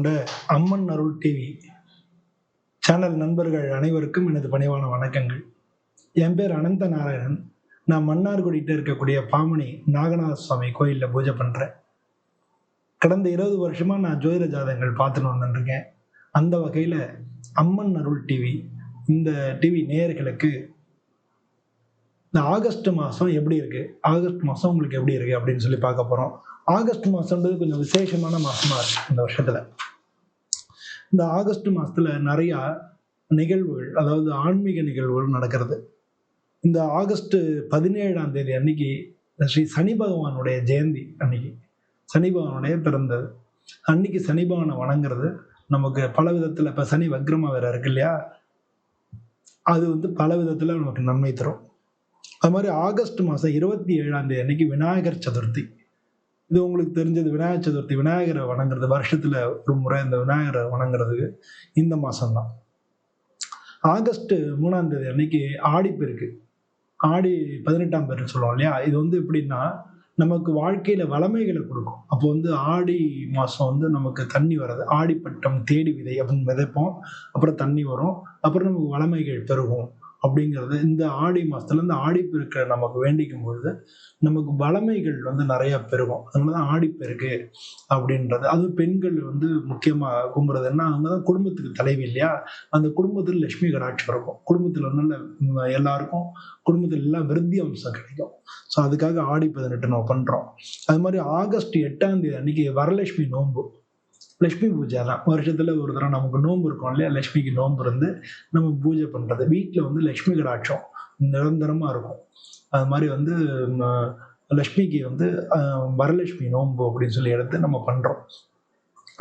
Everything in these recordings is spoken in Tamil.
கொண்ட அம்மன் அருள் டிவி சேனல் நண்பர்கள் அனைவருக்கும் எனது பணிவான வணக்கங்கள். என் பேர் அனந்த நாராயணன். நான் மன்னார்குடிகிட்ட இருக்கக்கூடிய பாமணி நாகநாத சுவாமி கோயிலில் பூஜை பண்ணுறேன் கடந்த இருபது வருஷமாக நான் ஜோதிட ஜாதகங்கள் பார்த்துன்னு வந்துருக்கேன் அந்த வகையில் அம்மன் அருள் டிவி இந்த டிவி நேயர்களுக்கு இந்த ஆகஸ்ட் மாதம் எப்படி இருக்கு? ஆகஸ்ட் மாதம் உங்களுக்கு எப்படி இருக்கு அப்படின்னு சொல்லி பார்க்க போகிறோம் ஆகஸ்ட் மாதம்ன்றது கொஞ்சம் விசேஷமான மாதமாக இருக்குது இந்த வருஷத்தில். இந்த ஆகஸ்ட் மாதத்துல நிறையா நிகழ்வுகள் அதாவது ஆன்மீக நிகழ்வுகள் நடக்கிறது. இந்த ஆகஸ்ட் பதினேழாம் தேதி அன்னைக்கு ஸ்ரீ சனி பகவானுடைய ஜெயந்தி அன்னைக்கு. சனி பகவானுடைய பிறந்தது. அன்னைக்கு சனி பகவானை வணங்குறது. நமக்கு பல விதத்தில் இப்போ சனி வக்ரமா வேற இருக்கு இல்லையா? அது வந்து பல விதத்தில் நமக்கு நன்மை தரும். அது மாதிரி ஆகஸ்ட் மாதம் இருபத்தி ஏழாம் தேதி அன்னைக்கு விநாயகர் சதுர்த்தி. இது உங்களுக்கு தெரிஞ்சது விநாயகர் சதுர்த்தி விநாயகரை வணங்குறது வருஷத்துல ஒரு முறை இந்த விநாயகரை வணங்குறதுக்கு இந்த மாசம்தான். ஆகஸ்ட் மூணாம் தேதி அன்னைக்கு ஆடிப்பெருக்கு ஆடி பதினெட்டாம் பேர் சொல்லுவோம் இல்லையா? இது வந்து எப்படின்னா நமக்கு வாழ்க்கையில வளமைகளை கொடுக்கும். அப்போ வந்து ஆடி மாதம் வந்து நமக்கு தண்ணி வராது. ஆடிப்பட்டம் தேடி விதை அப்படின்னு விதைப்போம் அப்புறம் தண்ணி வரும். அப்புறம் நமக்கு வளமைகள் பெருகும். அப்படிங்கிறது இந்த ஆடி மாசத்துல இந்த ஆடிப்பெருக்கை நமக்கு வேண்டிக்கும் பொழுது நமக்கு வளமைகள் வந்து நிறைய பெருகும். அதனால தான் ஆடிப்பெருக்கு அப்படின்றது. அது பெண்கள் வந்து முக்கியமா கும்புறதுன்னா அவங்க தான் குடும்பத்துக்கு தலைவி இல்லையா? அந்த குடும்பத்தில் லட்சுமி கடாட்சி இருக்கும். குடும்பத்தில் நல்ல எல்லாருக்கும் குடும்பத்தில் எல்லாம் விருத்தி அம்சம் கிடைக்கும். ஸோ அதுக்காக ஆடி பதினெட்டு நம்ம பண்றோம். அது மாதிரி ஆகஸ்ட் எட்டாம் தேதி அன்னைக்கு வரலட்சுமி நோன்பு. லட்சுமி பூஜை தான் வருஷத்தில் ஒரு தடவை நமக்கு நோன்பு இருக்கும் இல்லையா? லட்சுமிக்கு நோன்பு இருந்து நம்ம பூஜை பண்ணுறது வீட்டில் வந்து லட்சுமி கடாட்சம் நிரந்தரமாக இருக்கும். அது மாதிரி வந்து லட்சுமிக்கு வந்து வரலட்சுமி நோன்பு அப்படின்னு சொல்லி எடுத்து நம்ம பண்ணுறோம்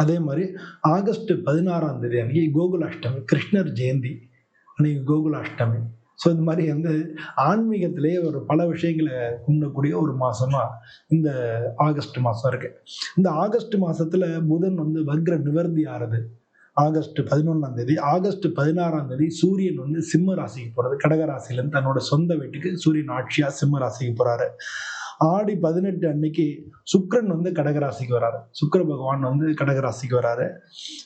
அதே மாதிரி ஆகஸ்ட் பதினாறாம் தேதி அன்னைக்கு கோகுலாஷ்டமி கிருஷ்ணர் ஜெயந்தி அன்னைக்கு கோகுலாஷ்டமி. ஸோ இந்த மாதிரி வந்து ஆன்மீகத்திலேயே ஒரு பல விஷயங்களை கும்பிடக்கூடிய ஒரு மாதமாக இந்த ஆகஸ்ட் மாதம் இருக்கு. இந்த ஆகஸ்ட் மாதத்தில் புதன் வந்து வக்ர நிவர்த்தி ஆறுது. ஆகஸ்ட் பதினொன்றாம் தேதி ஆகஸ்ட் பதினாறாம் தேதி சூரியன் வந்து சிம்ம ராசிக்கு போகிறது கடகராசிலேருந்து தன்னோட சொந்த வீட்டுக்கு சூரியன் ஆட்சியாக சிம்ம ராசிக்கு போகிறாரு ஆடி பதினெட்டு அன்னைக்கு சுக்ரன் வந்து கடகராசிக்கு வராரு. சுக்கிர பகவான் வந்து கடகராசிக்கு வராரு.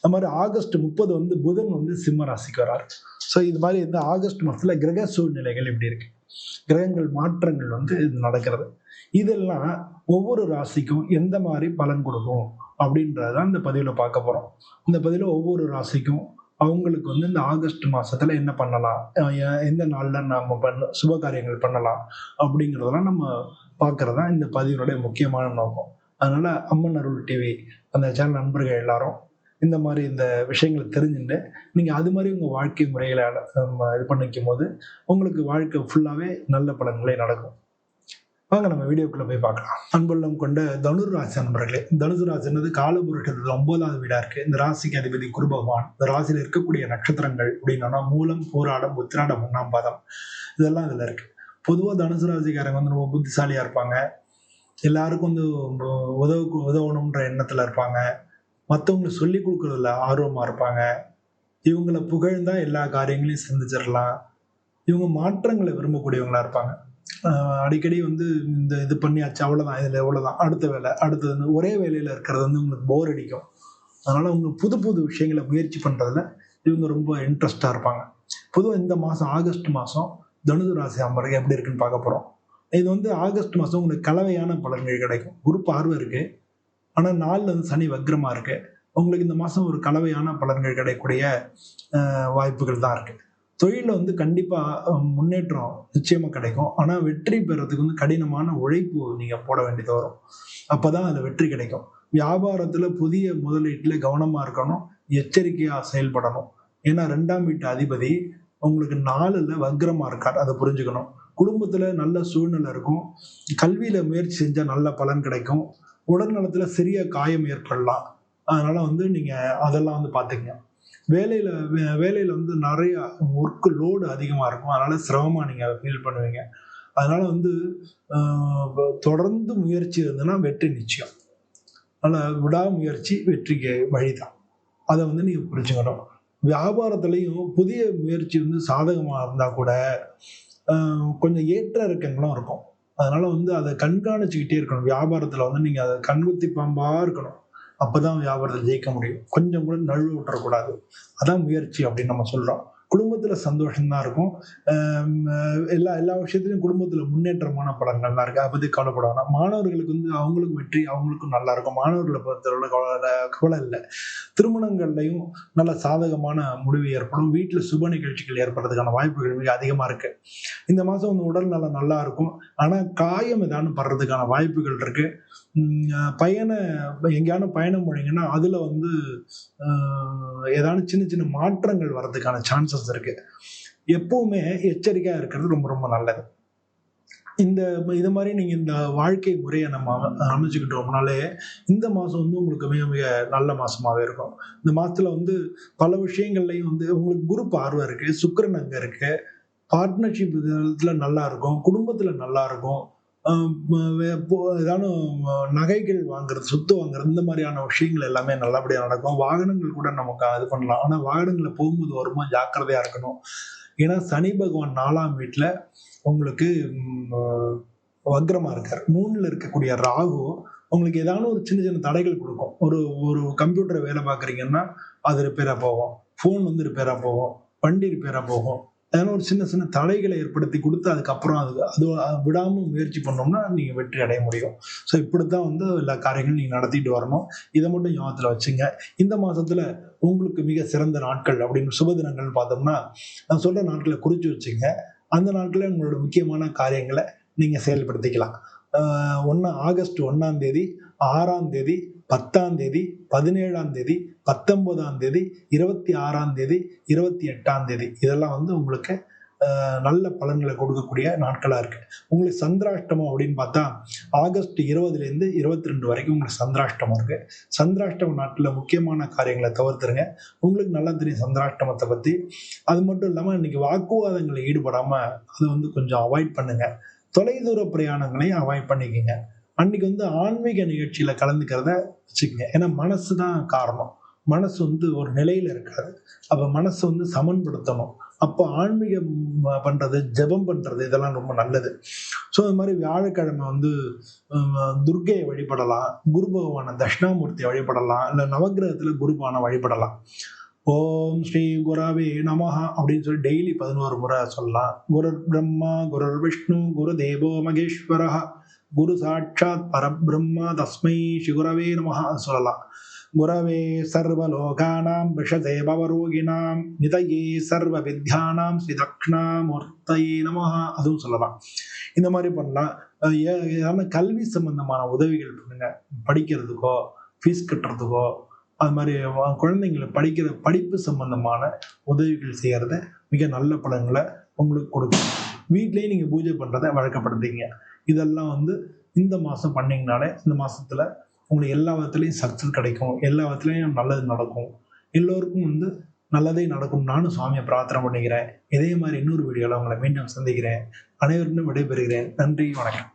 அது மாதிரி ஆகஸ்ட் முப்பது வந்து புதன் வந்து சிம்ம ராசிக்கு வராரு. ஸோ இது மாதிரி இந்த ஆகஸ்ட் மாதத்தில் கிரக சூழ்நிலைகள் இப்படி இருக்கு. கிரகங்கள் மாற்றங்கள் வந்து இது நடக்கிறது. இதெல்லாம் ஒவ்வொரு ராசிக்கும் எந்த மாதிரி பலன் கொடுக்கும் அப்படின்றதான் இந்த பதிவில் பார்க்க போகிறோம் இந்த பதிவில் ஒவ்வொரு ராசிக்கும் அவங்களுக்கு வந்து இந்த ஆகஸ்ட் மாதத்தில் என்ன பண்ணலாம்? எந்த நாளில் நாம் பண்ண சுப காரியங்கள் பண்ணலாம் அப்படிங்கிறதெல்லாம் நம்ம பார்க்கறது தான் இந்த பதிவினுடைய முக்கியமான நோக்கம். அதனால அம்மன் அருள் டிவி அந்த சேனல் நண்பர்கள் எல்லாரும் இந்த மாதிரி இந்த விஷயங்களை தெரிஞ்சுட்டு நீங்கள் அது மாதிரி உங்கள் வாழ்க்கை முறைகளை ஹம், இது பண்ணிக்கும் போது உங்களுக்கு வாழ்க்கை ஃபுல்லாகவே நல்ல பலன்களே நடக்கும். வாங்க நம்ம வீடியோக்குள்ளே போய் பார்க்கலாம். அன்புள்ளம் கொண்ட தனுர் ராசி நண்பர்களே தனுசு ராசின்றது காலபுருஷத்தில் ஒன்பதாவது வீடாக இருக்குது இந்த ராசிக்கு அதிபதி குரு பகவான். இந்த ராசியில் இருக்கக்கூடிய நட்சத்திரங்கள் அப்படின்னா மூலம் போராடம் உத்திராடம் ஒன்றாம் பாதம். இதெல்லாம் இதில் இருக்குது பொதுவாக தனுசு ராசிக்காரங்க வந்து ரொம்ப புத்திசாலியாக இருப்பாங்க. எல்லாருக்கும் வந்து உதவு உதவணுன்ற எண்ணத்தில் இருப்பாங்க. மற்றவங்களுக்கு சொல்லி கொடுக்குறதுல ஆர்வமாக இருப்பாங்க. இவங்கள புகழ்ந்தா எல்லா காரியங்களையும் சிந்திச்சிடலாம். இவங்க மாற்றங்களை விரும்பக்கூடியவங்களா இருப்பாங்க. அடிக்கடி வந்து இந்த இது பண்ணியாச்சு அவ்வளோதான் இதில் எவ்வளோதான் அடுத்த வேலை அடுத்தது வந்து ஒரே வேலையில் இருக்கிறது வந்து உங்களுக்கு போர் அடிக்கும். அதனால் அவங்க புது புது விஷயங்களை முயற்சி பண்ணுறதுல இவங்க ரொம்ப இன்ட்ரெஸ்டாக இருப்பாங்க. பொதுவாக இந்த மாதம் ஆகஸ்ட் மாதம் தனுசு ராசி அம்பருக்கு எப்படி இருக்குன்னு பார்க்க போகிறோம் இது வந்து ஆகஸ்ட் மாதம் உங்களுக்கு கலவையான பலன்கள் கிடைக்கும். குரு பார்வை இருக்குது ஆனால் நாளில் வந்து சனி வக்ரமாக இருக்குது உங்களுக்கு இந்த மாதம் ஒரு கலவையான பலன்கள் கிடைக்கக்கூடிய வாய்ப்புகள் தான் இருக்குது தொழிலில் வந்து கண்டிப்பாக முன்னேற்றம் நிச்சயமாக கிடைக்கும். ஆனால் வெற்றி பெறதுக்கு வந்து கடினமான உழைப்பு நீங்கள் போட வேண்டியது வரும். அப்போ தான் அது வெற்றி கிடைக்கும். வியாபாரத்தில் புதிய முதலீட்டில் கவனமாக இருக்கணும். எச்சரிக்கையாக செயல்படணும். ஏன்னா ரெண்டாம் வீட்டு அதிபதி உங்களுக்கு நாலுல வக்ரமா இருக்கார். அதை புரிஞ்சுக்கணும். குடும்பத்துல நல்ல சூழ்நிலை இருக்கும். கல்வியில முயற்சி செஞ்சா நல்ல பலன் கிடைக்கும். உடல்நலத்தில் சிறிய காயம் ஏற்படலாம். அதனால வந்து நீங்க அதெல்லாம் வந்து பாத்துக்கங்க. வேலையில வே- வேலையில வந்து நிறைய ஒர்க்கு லோடு அதிகமா இருக்கும். அதனால சிரமமா நீங்க ஃபீல் பண்ணுவீங்க. அதனால வந்து தொடர்ந்து முயற்சி இருந்ததுன்னா வெற்றி நிச்சயம். அதனால விடாமுயற்சி வெற்றிக்கு வழிதான். அதை வந்து நீங்க புரிஞ்சுக்கணும். வியாபாரத்துலேயும் புதிய முயற்சி வந்து சாதகமாக இருந்தால் கூட கொஞ்சம் ஏற்ற இறக்கங்களும் இருக்கும். அதனால வந்து அதை கண்காணிச்சுக்கிட்டே இருக்கணும். வியாபாரத்தில் வந்து நீங்கள் அதை கண்குத்தி பாம்பாக இருக்கணும். அப்பதான் வியாபாரத்தில் ஜெயிக்க முடியும். கொஞ்சம் கூட நழுவு விட்டுறக்கூடாது. அதான் முயற்சி அப்படின்னு நம்ம சொல்கிறோம் குடும்ப குடும்பத்தில் சந்தோஷம் தான் இருக்கும் எல்லா எல்லா விஷயத்துலையும் குடும்பத்தில் முன்னேற்றமான படங்கள்லாம் இருக்கு. அதை பற்றி கவலைப்பட வேணாம். மாணவர்களுக்கு வந்து அவங்களுக்கும் வெற்றி அவங்களுக்கும் நல்லா இருக்கும். மாணவர்களை பொறுத்தவரை கவலை கவலை இல்லை. திருமணங்கள்லையும் நல்ல சாதகமான முடிவு ஏற்படும். வீட்டில் சுப நிகழ்ச்சிகள் ஏற்படுறதுக்கான வாய்ப்புகள் மிக அதிகமாக இருக்கு. இந்த மாதம் வந்து உடல் நலம் நல்லா இருக்கும். ஆனால் காயம் ஏதானு படுறதுக்கான வாய்ப்புகள் இருக்கு. பயணம் பயண எங்கேயான பயணம் போனீங்கன்னா அதில் வந்து ஏதாவது ஏதான சின்ன சின்ன மாற்றங்கள் வர்றதுக்கான சான்சஸ் இருக்கு. எப்பவுமே எச்சரிக்கையாக இருக்கிறது ரொம்ப ரொம்ப நல்லது. இந்த இது மாதிரி நீங்கள் இந்த வாழ்க்கை முறையை நம்ம அமைச்சுக்கிட்டோம்னாலே இந்த மாதம் வந்து உங்களுக்கு மிக மிக நல்ல மாசமாவே இருக்கும். இந்த மாசத்துல வந்து பல விஷயங்கள்லையும் வந்து உங்களுக்கு குரூப் ஆர்வம் இருக்கு சுக்கரன் அங்கே இருக்கு. பார்ட்னர்ஷிப் இதில் நல்லா இருக்கும் குடும்பத்துல நல்லா இருக்கும். ஏதானும் நகைகள் வாங்குறது சொத்து வாங்குறது இந்த மாதிரியான விஷயங்கள் எல்லாமே நல்லபடியாக நடக்கும். வாகனங்கள் கூட நமக்கு இது பண்ணலாம். ஆனால் வாகனங்களை போகும்போது வருமா ஜாக்கிரதையாக இருக்கணும். ஏன்னா சனி பகவான் நாலாம் வீட்டில் உங்களுக்கு வக்ரமாக இருக்கார். மூணில் இருக்கக்கூடிய ராகு உங்களுக்கு ஏதாவது ஒரு சின்ன சின்ன தடைகள் கொடுக்கும். ஒரு ஒரு கம்ப்யூட்டர் வேலை பார்க்குறீங்கன்னா அது ரிப்பேராக போகும். ஃபோன் வந்து ரிப்பேராக போகும். வண்டி ரிப்பேராக போகும். ஏதாவது ஒரு சின்ன சின்ன தடைகளை ஏற்படுத்தி கொடுத்து அதுக்கப்புறம் அது அது விடாமல் முயற்சி பண்ணோம்னா நீங்கள் வெற்றி அடைய முடியும். ஸோ இப்படி தான் வந்து எல்லா காரியங்களும் நீங்கள் நடத்திட்டு வரணும். இதை மட்டும் ஞாபகத்தில் வச்சுங்க. இந்த மாதத்தில் உங்களுக்கு மிக சிறந்த நாட்கள் அப்படின்னு சுப தினங்கள் பார்த்தோம்னா நான் சொல்கிற நாட்களை குறித்து வச்சுங்க. அந்த நாட்களில் உங்களோட முக்கியமான காரியங்களை நீங்கள் செயல்படுத்திக்கலாம். ஒன்று ஆகஸ்ட் ஒன்றாம் தேதி ஆறாம் தேதி பத்தாம் தேதி பதினேழாம் தேதி பத்தொன்பதாம் தேதி இருபத்தி ஆறாம் தேதி இருபத்தி எட்டாம் தேதி. இதெல்லாம் வந்து உங்களுக்கு நல்ல பலன்களை கொடுக்கக்கூடிய நாட்களாக இருக்கு. உங்களுக்கு சந்திராஷ்டமம் அப்படின்னு பார்த்தா ஆகஸ்ட் இருபதுலேருந்து இருபத்தி ரெண்டு வரைக்கும் உங்களுக்கு சந்திராஷ்டமம் இருக்கு. சந்திராஷ்டம நாட்டில் முக்கியமான காரியங்களை தவிர்த்துருங்க. உங்களுக்கு நல்லா தெரியும் சந்திராஷ்டமத்தை பற்றி அது மட்டும் இல்லாமல் இன்னைக்கு வாக்குவாதங்களில் ஈடுபடாமல் அதை வந்து கொஞ்சம் அவாய்ட் பண்ணுங்க. தொலைதூர பிரயாணங்களையும் அவாய்ட் பண்ணிக்கோங்க. அன்னைக்கு வந்து ஆன்மீக நிகழ்ச்சியில கலந்துக்கிறத வச்சுக்கோங்க. ஏன்னா மனசு தான் காரணம். மனசு வந்து ஒரு நிலையில இருக்காது. அப்ப மனசு வந்து சமன்படுத்தணும். அப்போ ஆன்மீகம் பண்றது ஜெபம் பண்றது இதெல்லாம் ரொம்ப நல்லது. ஸோ இது மாதிரி வியாழக்கிழமை வந்து துர்கையை துர்க்கையை வழிபடலாம். குரு பகவான தட்சிணாமூர்த்தியை வழிபடலாம். இல்லை நவகிரகத்துல குருபானை வழிபடலாம். ஓம் ஸ்ரீ குராவே நமஹா அப்படின்னு சொல்லி டெய்லி பதினோரு முறை சொல்லலாம். குரு பிரம்மா குரு விஷ்ணு குரு தேவோ மகேஸ்வரஹா. குரு சாட்சாத் பரபிரம்மா தஸ்மை ஸ்ரீகுரவே நமஹா சொல்லலாம். குரவே சர்வலோகானாம் விஷதே பவரோகிணாம் நிதயே சர்வ வித்யானாம் ஸ்ரீ தக்ஷணாமூர்த்தயே நமஹ அதுவும் சொல்லலாம். இந்த மாதிரி பண்ணலாம். ஏ- ஏதாவது கல்வி சம்பந்தமான உதவிகள் பண்ணுங்க. படிக்கிறதுக்கோ ஃபீஸ் கட்டுறதுக்கோ அது மாதிரி குழந்தைங்களை படிக்கிற படிப்பு சம்பந்தமான உதவிகள் செய்கிறத மிக நல்ல பலன்களை உங்களுக்கு கொடுக்கும். வீட்லேயே நீங்கள் பூஜை பண்ணுறதை வழக்கப்படுத்திங்க இதெல்லாம் வந்து இந்த மாதம் பண்ணிங்கனாலே இந்த மாதத்தில் உங்களுக்கு எல்லா விதத்துலேயும் சக்ஸஸ் கிடைக்கும். எல்லா விதத்துலேயும் நல்லது நடக்கும். எல்லோருக்கும் வந்து நல்லதே நடக்கும். நானும் சுவாமியை பிரார்த்தனை பண்ணிக்கிறேன். இதே மாதிரி இன்னொரு வீடியோவில் உங்களை மீண்டும் சந்திக்கிறேன். அனைவருக்கும் விடைபெறுகிறேன். நன்றி வணக்கம்.